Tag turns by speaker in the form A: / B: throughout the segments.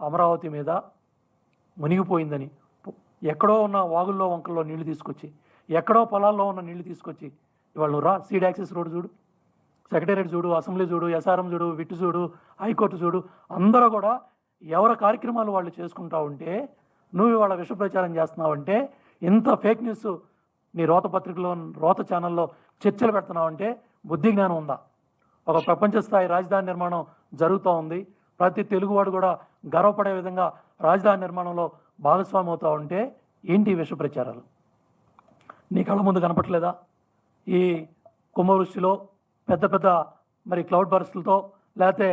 A: అమరావతి మీద మునిగిపోయిందని. ఎక్కడో ఉన్న వాగుల్లో వంకల్లో నీళ్ళు తీసుకొచ్చి ఎక్కడో పొలాల్లో ఉన్న నీళ్ళు తీసుకొచ్చి ఇవాళ రా సీడ్ యాక్సెస్ రోడ్ చూడు సెక్రటేరియట్ చూడు అసెంబ్లీ చూడు ఎస్ఆర్ఎం చూడు విట్టు చూడు హైకోర్టు చూడు అందరూ కూడా ఎవరి కార్యక్రమాలు వాళ్ళు చేసుకుంటా ఉంటే నువ్వు ఇవాళ విష ప్రచారం చేస్తున్నావంటే ఇంత ఫేక్ న్యూస్ నీ రోత పత్రికలో రోత ఛానల్లో చర్చలు పెడుతున్నావంటే బుద్ధి జ్ఞానం ఉందా? ఒక ప్రపంచ స్థాయి రాజధాని నిర్మాణం జరుగుతూ ఉంది. ప్రతి తెలుగువాడు కూడా గర్వపడే విధంగా రాజధాని నిర్మాణంలో భాగస్వామి అవుతా ఉంటే ఏంటి విష ప్రచారాలు నీ కళ్ళ ముందు కనపట్లేదా ఈ కుంభవృష్టిలో పెద్ద పెద్ద మరి క్లౌడ్ బర్స్లతో లేకపోతే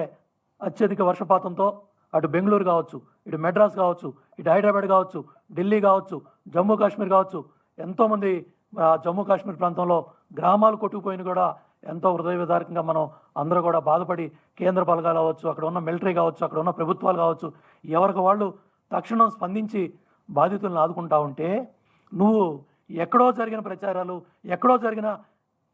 A: అత్యధిక వర్షపాతంతో అటు బెంగళూరు కావచ్చు ఇటు మెడ్రాస్ కావచ్చు ఇటు హైదరాబాద్ కావచ్చు ఢిల్లీ కావచ్చు జమ్మూ కాశ్మీర్ కావచ్చు ఎంతోమంది జమ్మూ కాశ్మీర్ ప్రాంతంలో గ్రామాలు కొట్టుకుపోయిన కూడా ఎంతో హృదయ విదారకంగా మనం అందరూ కూడా బాధపడి కేంద్ర బలగాలు కావచ్చు అక్కడ ఉన్న మిలిటరీ కావచ్చు అక్కడ ఉన్న ప్రభుత్వాలు కావచ్చు ఎవరికి వాళ్ళు తక్షణం స్పందించి బాధితులను ఆదుకుంటా ఉంటే నువ్వు ఎక్కడో జరిగిన ప్రచారాలు ఎక్కడో జరిగిన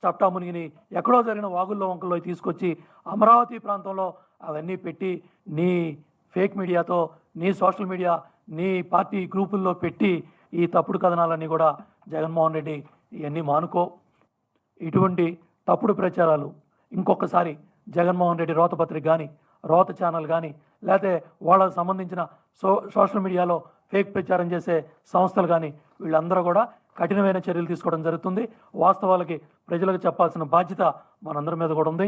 A: చట్టా మునిగిని ఎక్కడో జరిగిన వాగుల్లో వంకల్లో తీసుకొచ్చి అమరావతి ప్రాంతంలో అవన్నీ పెట్టి నీ ఫేక్ మీడియాతో నీ సోషల్ మీడియా నీ పార్టీ గ్రూపుల్లో పెట్టి ఈ తప్పుడు కథనాలన్నీ కూడా జగన్మోహన్ రెడ్డి ఇవన్నీ మానుకో. ఇటువంటి తప్పుడు ప్రచారాలు. ఇంకొకసారి జగన్మోహన్ రెడ్డి రోతపత్రిక కానీ రోత ఛానల్ కానీ లేకపోతే వాళ్ళకు సంబంధించిన సో సోషల్ మీడియాలో ఫేక్ ప్రచారం చేసే సంస్థలు కానీ వీళ్ళందరూ కూడా కఠినమైన చర్యలు తీసుకోవడం జరుగుతుంది. వాస్తవాలకి ప్రజలకు చెప్పాల్సిన బాధ్యత మనందరి మీద కూడా ఉంది.